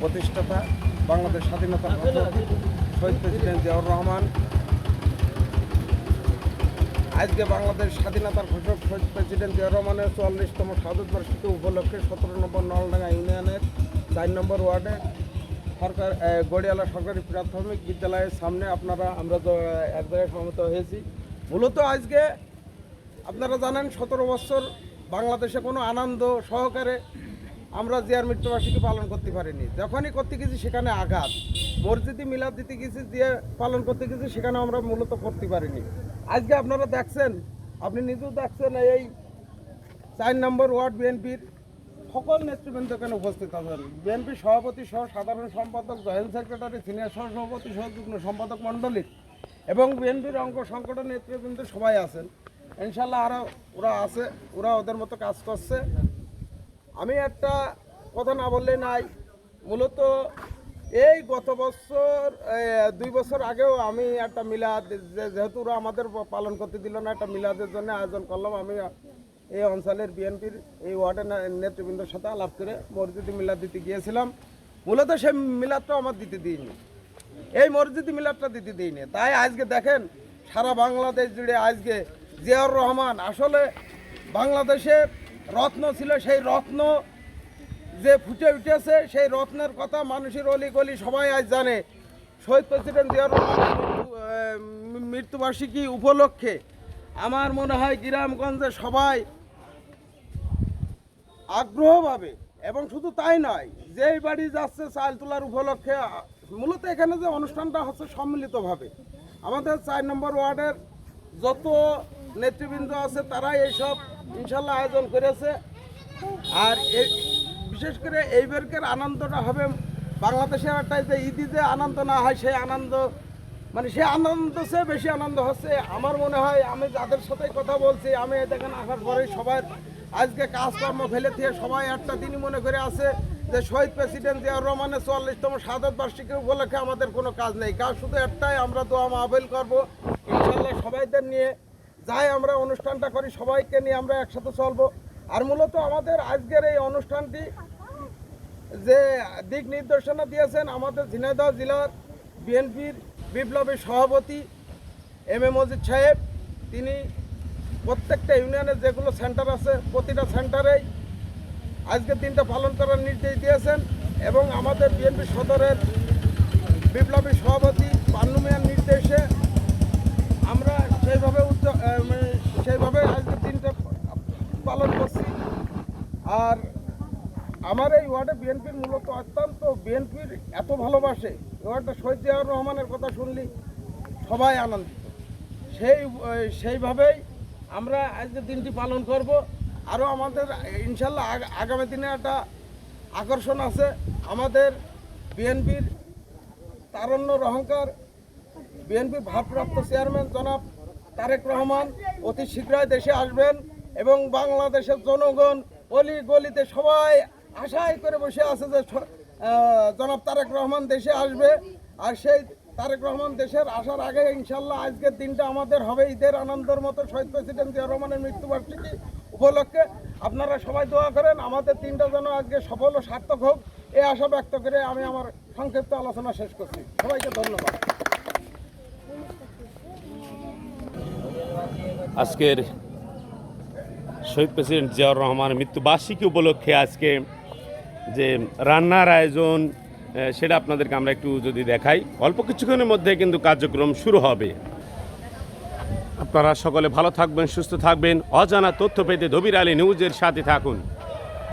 প্রতিষ্ঠাতা, বাংলাদেশ স্বাধীনতা শহীদ প্রেসিডেন্ট জিয়াউর রহমান। আজকে বাংলাদেশ স্বাধীনতার ঘোষক শহীদ প্রেসিডেন্ট জিয়াউর রহমানের চুয়াল্লিশতম শাহাদত বার্ষিকী উপলক্ষে সতেরো নম্বর নলডাঙ্গা ইউনিয়নের চার নম্বর ওয়ার্ডে সরকার গড়িয়ালা সরকারি প্রাথমিক বিদ্যালয়ের সামনে আপনারা, আমরা এক জায়গায় সমবেত হয়েছি। মূলত আজকে আপনারা জানেন, সতেরো বছর বাংলাদেশে কোনো আনন্দ সহকারে আমরা জিয়ার মৃত্যুবার্ষিকী পালন করতে পারিনি। যখনই করতে গেছি সেখানে আঘাত। মসজিদে মিলাদ দিতে গেছি দিয়ে পালন করতে গেছি, সেখানে আমরা মূলত করতে পারিনি। আজকে আপনারা দেখছেন, আপনি নিজেও দেখছেন এই চার নম্বর ওয়ার্ড বিএনপির সকল নেতৃবৃন্দ এখানে উপস্থিত আছেন? বিএনপি সভাপতি সহ সাধারণ সম্পাদক, জয়েন্ট সেক্রেটারি, সিনিয়র সহ সভাপতি সহ যুগ্ম সম্পাদক মণ্ডলী এবং বিএনপির অঙ্গ সংগঠন নেতৃবৃন্দ সবাই আছেন। ইনশাল্লাহ আরও ওরা আছে, ওরা ওদের মতো কাজ করছে। আমি একটা কথা না বললে নাই, মূলত এই গত বছর দুই বছর আগেও আমি একটা মিলাদ যেহেতু ওরা আমাদের পালন করতে দিল না, একটা মিলাদের জন্য আয়োজন করলাম। আমি এই অঞ্চলের বিএনপির এই ওয়ার্ডের নেতৃবৃন্দের সাথে আলাপ করে মসজিদে মিলাদ দিতে গিয়েছিলাম। মূলত সেই মিলাদটা আমার দিতে দিইনি। এই মসজিদ মিলাদটা দিতে দিইনি। তাই আজকে দেখেন, সারা বাংলাদেশ জুড়ে আজকে জিয়াউর রহমান আসলে বাংলাদেশে রত্ন ছিল সেই রত্ন যে ফুটে উঠেছে সেই রত্নের কথা মানুষের অলি গলি সবাই আজ জানে। শহীদ প্রেসিডেন্ট জিয়াউর আহ, মৃত্যুবার্ষিকী উপলক্ষে আমার মনে হয় গ্রামগঞ্জে সবাই আগ্রহভাবে এবং শুধু তাই নয় যেই বাড়ি যাচ্ছে চাল তোলার উপলক্ষে মূলত এখানে যে অনুষ্ঠানটা হচ্ছে সম্মিলিতভাবে। আমাদের চার নম্বর ওয়ার্ডের যত নেতৃবৃন্দ আছে, তারাই এইসব ইনশাল্লাহ আয়োজন করেছে। আর বিশেষ করে এইবারকার আনন্দটা হবে বাংলাদেশের একটা যে ঈদি যে আনন্দ না হয়, সেই আনন্দ মানে সে আনন্দ সে বেশি আনন্দ হচ্ছে। আমার মনে হয়, আমি যাদের সাথে কথা বলছি, আমি দেখেন আসার পরে সবার আজকে কাজকর্ম ফেলে দিয়ে সবাই একটা দিনই মনে করে আছে যে শহীদ প্রেসিডেন্ট জিয়াউর রহমানের চুয়াল্লিশতম শাহাদত বার্ষিকী উপলক্ষে আমাদের কোনো কাজ নেই। কাজ শুধু একটাই, আমরা দোয়া মাহবিল করব। ইনশাল্লাহ সবাইদের নিয়ে যাই আমরা অনুষ্ঠানটা করি, সবাইকে নিয়ে আমরা একসাথে চলবো। আর মূলত আমাদের আজকের এই অনুষ্ঠানটি যে দিক নির্দেশনা দিয়েছেন আমাদের ঝিনাইদহ জেলার বিএনপির বিপ্লবী সভাপতি এম এ মজিদ সাহেব। তিনি প্রত্যেকটা ইউনিয়নে যেগুলো সেন্টার আছে, প্রতিটা সেন্টারেই আজকের দিনটা পালন করার নির্দেশ দিয়েছেন এবং আমাদের বিএনপি সদরের বিপ্লবী সভাপতি পান্নু মিয়ার নির্দেশে আমরা সেইভাবে মানে সেইভাবে আজকের দিনটা পালন করছি। আর আমার এই ওয়ার্ডে বিএনপির মূলত অত্যন্ত, বিএনপির এত ভালোবাসে ওয়ার্ডটা ওয়ার্ডে শহীদ জিয়াউর রহমানের কথা শুনলি, সবাই আনন্দিত। সেই, সেইভাবেই আমরা আজকের দিনটি পালন করব। আরও আমাদের ইনশাল্লাহ আগামী দিনে একটা আকর্ষণ আছে। আমাদের বিএনপির তারণ্যর অহংকার বিএনপির ভারপ্রাপ্ত চেয়ারম্যান জনাব তারেক রহমান অতি শীঘ্রই দেশে আসবেন এবং বাংলাদেশের জনগণ অলি গলিতে সবাই আশাই করে বসে আছে যে জনাব তারেক রহমান দেশে আসবে। আর সেই তারেক রহমান দেশের আসার আগে ইনশাল্লাহ আজকের দিনটা আমাদের হবে ঈদের আনন্দের মতো। শহীদ প্রেসিডেন্ট জিয়া রহমানের মৃত্যুবার্ষিকী উপলক্ষে আপনারা সবাই দোয়া করেন, আমাদের তিনটা যেন আজকে সফল ও সার্থক হোক। এই আশা ব্যক্ত করে আমি আমার সংক্ষিপ্ত আলোচনা শেষ করছি। সবাইকে ধন্যবাদ। আজকের শহীদ প্রেসিডেন্ট জিয়াউর রহমানের মৃত্যুবার্ষিকী উপলক্ষে আজকে যে রান্নার আয়োজন সেটা আপনাদেরকে আমরা একটু যদি দেখাই। অল্প কিছুক্ষণের মধ্যে কিন্তু কার্যক্রম শুরু হবে। আপনারা সকলে ভালো থাকবেন, সুস্থ থাকবেন। অজানা তথ্য পেতে ধবির আলী নিউজের সাথে থাকুন।